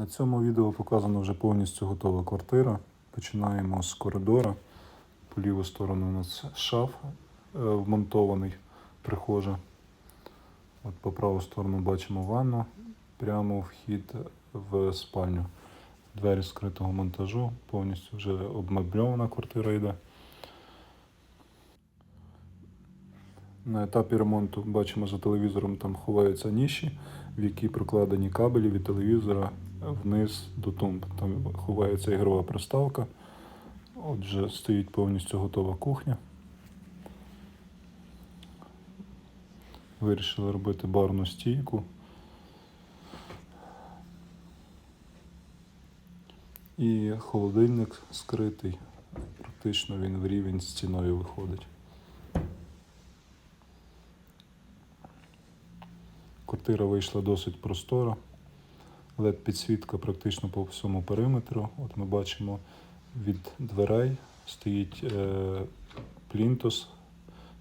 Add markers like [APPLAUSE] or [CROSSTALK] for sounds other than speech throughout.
На цьому відео показано вже повністю готова квартира. Починаємо з коридора. По ліву сторону у нас шаф е, вмонтований, прихожа. От по праву сторону бачимо ванну, прямо вхід в спальню. Двері скритого монтажу, повністю вже обмебльована квартира йде. На етапі ремонту бачимо за телевізором там ховаються ніші, в які прокладені кабелі від телевізора вниз до тумб. Там ховається ігрова приставка. Отже, стоїть повністю готова кухня. Вирішили робити барну стійку. І холодильник скритий. Практично він в рівень з стіною виходить. Квартира вийшла досить простора. led підсвітка практично по всьому периметру. От ми бачимо від дверей стоїть е, плінтус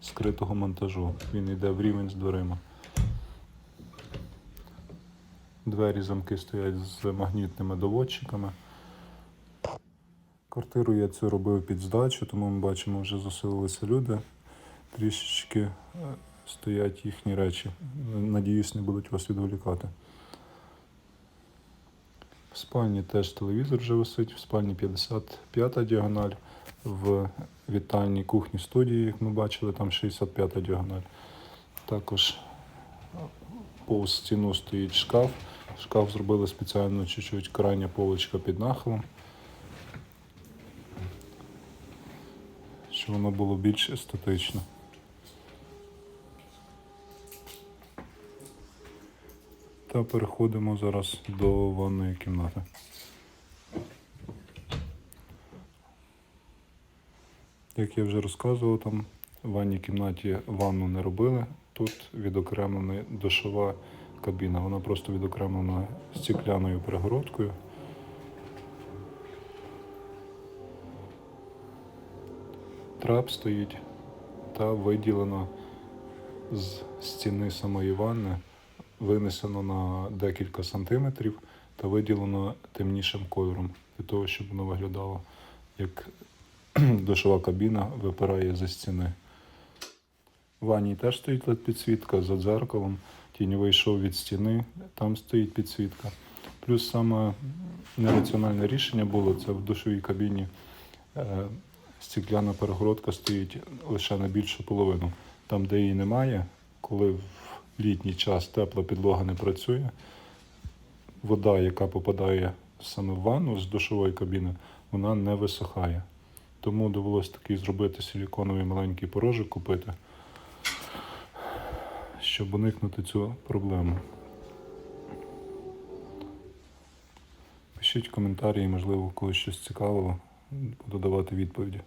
скритого монтажу. Він йде в рівень з дверима. Двері замки стоять з магнітними доводчиками. Квартиру я цю робив під здачу, тому ми бачимо, вже заселилися люди. Трішечки е, стоять їхні речі. Надіюсь, не будуть вас відволікати. В спальні теж телевізор вже висить, в спальні 55 діагональ, в вітальній кухні студії, як ми бачили, там 65 діагональ. Також повз стіну стоїть шкаф. Шкаф зробили спеціально чуть-чуть крайня полочка під нахилом. Щоб воно було більш естетично. Та переходимо зараз до ванної кімнати. Як я вже розказував, там в ванній кімнаті ванну не робили. Тут відокремлена душова кабіна. Вона просто відокремлена стекляною перегородкою. Трап стоїть та виділено з стіни самої ванни винесено на декілька сантиметрів та виділено темнішим кольором для того, щоб воно виглядало як [CLEARS THROAT] душова кабіна випирає за стіни. В ванні теж стоїть led підсвітка за дзеркалом, тіньовий шов від стіни, там стоїть підсвітка. Плюс саме нераціональне рішення було це в душовій кабіні. е, Стекляна перегородка стоїть лише на більшу половину. Там, де її немає, коли в літній час тепла підлога не працює, вода, яка попадає саме в ванну з душової кабіни, вона не висихає. Тому довелося такий зробити силіконовий маленький порожок купити, щоб уникнути цю проблему. Пишіть коментарі, можливо, когось щось цікавило, буду давати відповіді.